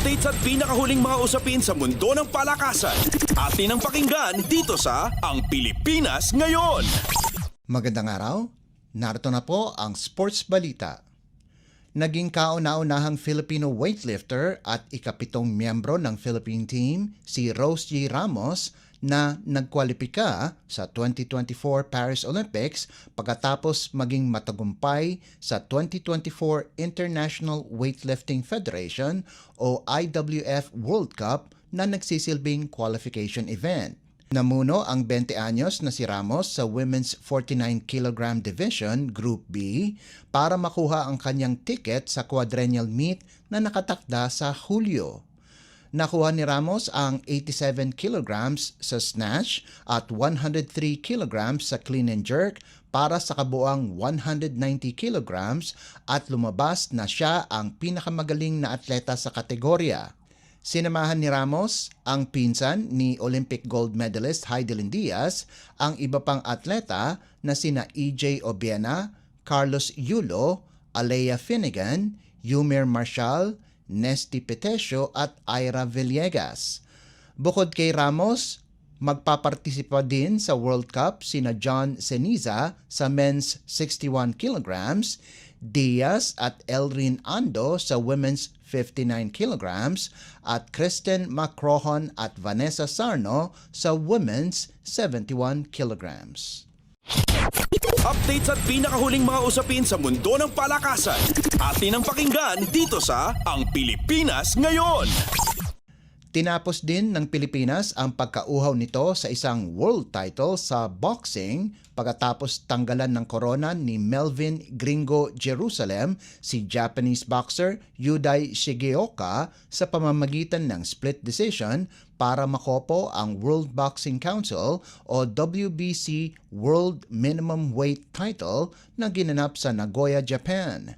Updates at pinakahuling mga usapin sa mundo ng palakasan. Atin ang pakinggan dito sa Ang Pilipinas Ngayon. Magandang araw. Narito na po ang sports balita. Naging kauna-unahang Filipino weightlifter at ikapitong miyembro ng Philippine team si Rose G. Ramos na nagkwalipika sa 2024 Paris Olympics pagkatapos maging matagumpay sa 2024 International Weightlifting Federation o IWF World Cup na nagsisilbing qualification event. Namuno ang 20 anyos na si Ramos sa Women's 49 kg Division Group B para makuha ang kanyang ticket sa quadrennial meet na nakatakda sa Hulyo. Nakuha ni Ramos ang 87 kilograms sa snatch at 103 kilograms sa clean and jerk para sa kabuang 190 kilograms at lumabas na siya ang pinakamagaling na atleta sa kategorya. Sinamahan ni Ramos ang pinsan ni Olympic gold medalist Heidelin Diaz, ang iba pang atleta na sina EJ Obiena, Carlos Yulo, Alea Finnegan, Yumer Marshall, Nesty Petesio at Ira Villegas. Bukod kay Ramos, magpapartisipa din sa World Cup sina John Ceniza sa men's 61 kilograms, Diaz at Elrin Ando sa women's 59 kilograms, at Kristen Macrohon at Vanessa Sarno sa women's 71 kilograms. Updates at pinakahuling mga usapin sa mundo ng palakasan. Atin ang pakinggan dito sa Ang Pilipinas Ngayon. Tinapos din ng Pilipinas ang pagkauhaw nito sa isang world title sa boxing pagkatapos tanggalan ng korona ni Melvin Gringo Jerusalem si Japanese boxer Yudai Shigeoka sa pamamagitan ng split decision para makopo ang World Boxing Council o WBC World Minimum Weight title na ginanap sa Nagoya, Japan.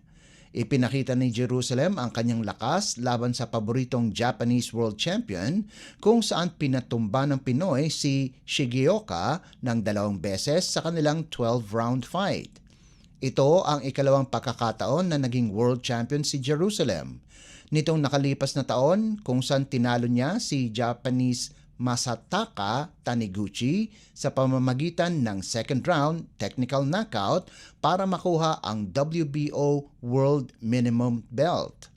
Ipinakita ni Jerusalem ang kanyang lakas laban sa paboritong Japanese World Champion kung saan pinatumba ng Pinoy si Shigeoka ng dalawang beses sa kanilang 12-round fight. Ito ang ikalawang pagkakataon na naging world champion si Jerusalem. Nitong nakalipas na taon kung saan tinalo niya si Japanese Masataka Taniguchi sa pamamagitan ng second round technical knockout para makuha ang WBO World Minimum Belt.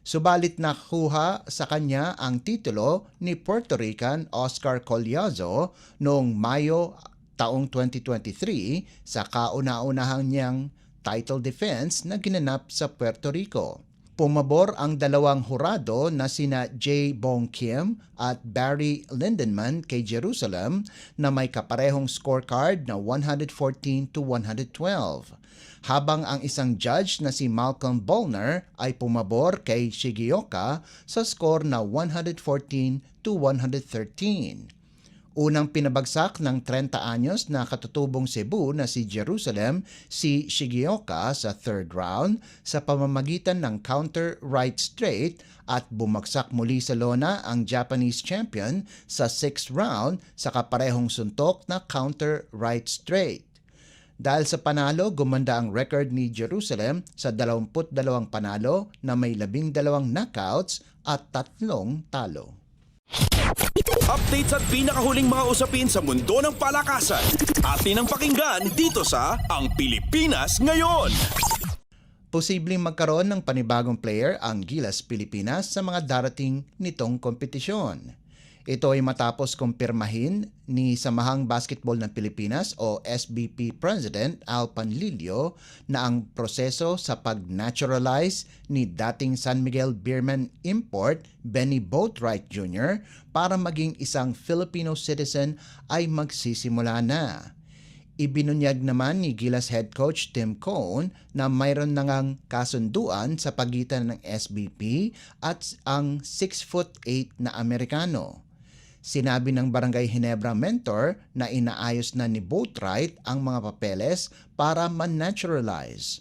Subalit nakuha sa kanya ang titulo ni Puerto Rican Oscar Collazo noong Mayo taong 2023 sa kauna-unahang niyang title defense na ginanap sa Puerto Rico. Pumabor ang dalawang hurado na sina J. Bong Kim at Barry Lindenman kay Jerusalem na may kaparehong scorecard na 114 to 112. Habang ang isang judge na si Malcolm Bolner ay pumabor kay Shigeoka sa score na 114 to 113. Unang pinabagsak ng 30 anyos na katutubong Cebu na si Jerusalem si Shigeoka sa third round sa pamamagitan ng counter right straight at bumagsak muli sa lona ang Japanese champion sa sixth round sa kaparehong suntok na counter right straight. Dahil sa panalo, gumanda ang record ni Jerusalem sa 22 panalo na may 12 knockouts at tatlong talo. Updates at pinakahuling mga usapin sa mundo ng palakasan. Atin ang pakinggan dito sa Ang Pilipinas Ngayon. Posibleng magkaroon ng panibagong player ang Gilas Pilipinas sa mga darating nitong kompetisyon. Ito ay matapos kumpirmahin ni Samahang Basketball ng Pilipinas o SBP President Al Panlilio na ang proseso sa pag-naturalize ni dating San Miguel Beerman import Benny Boatwright Jr. para maging isang Filipino citizen ay magsisimula na. Ibinunyag naman ni Gilas head coach Tim Cohn na mayroon na ngang kasunduan sa pagitan ng SBP at ang 6'8 na Amerikano. Sinabi ng Barangay Hinebra mentor na inaayos na ni Boatwright ang mga papeles para man-naturalize.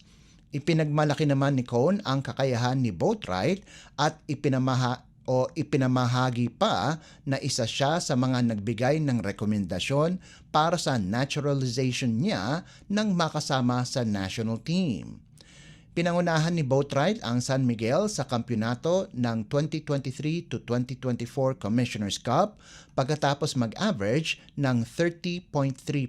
Ipinagmalaki naman ni Cohn ang kakayahan ni Boatwright at ipinamaha o ipinamahagi pa na isa siya sa mga nagbigay ng rekomendasyon para sa naturalization niya nang makasama sa national team. Pinangunahan ni Boatwright ang San Miguel sa kampyonato ng 2023 to 2024 Commissioner's Cup pagkatapos mag-average ng 30.3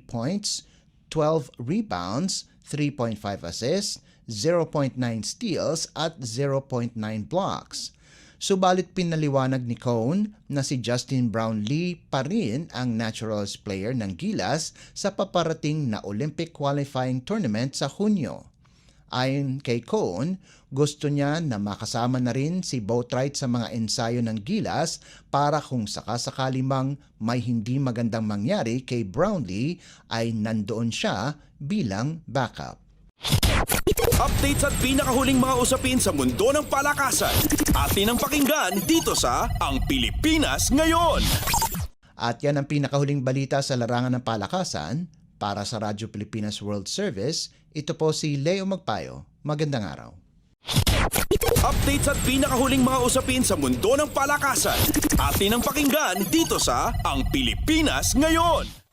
points, 12 rebounds, 3.5 assists, 0.9 steals at 0.9 blocks. Subalit pinaliwanag ni Cone na si Justin Brownlee pa rin ang naturals player ng Gilas sa paparating na Olympic qualifying tournament sa Hunyo. Ayon kay Cone, gusto niya na makasama na rin si Boatwright sa mga ensayo ng Gilas para kung sakasakali mang may hindi magandang mangyari kay Brownlee ay nandoon siya bilang backup. Updates at pinakahuling mga usapin sa mundo ng palakasan. Atin ang pakinggan dito sa Ang Pilipinas Ngayon. At yan ang pinakahuling balita sa larangan ng palakasan para sa Radyo Pilipinas World Service. Ito po si Leo Magpayo. Magandang araw. Updates at pinakahuling mga usapin sa mundo ng palakasan. Atin ang pakinggan dito sa Ang Pilipinas Ngayon.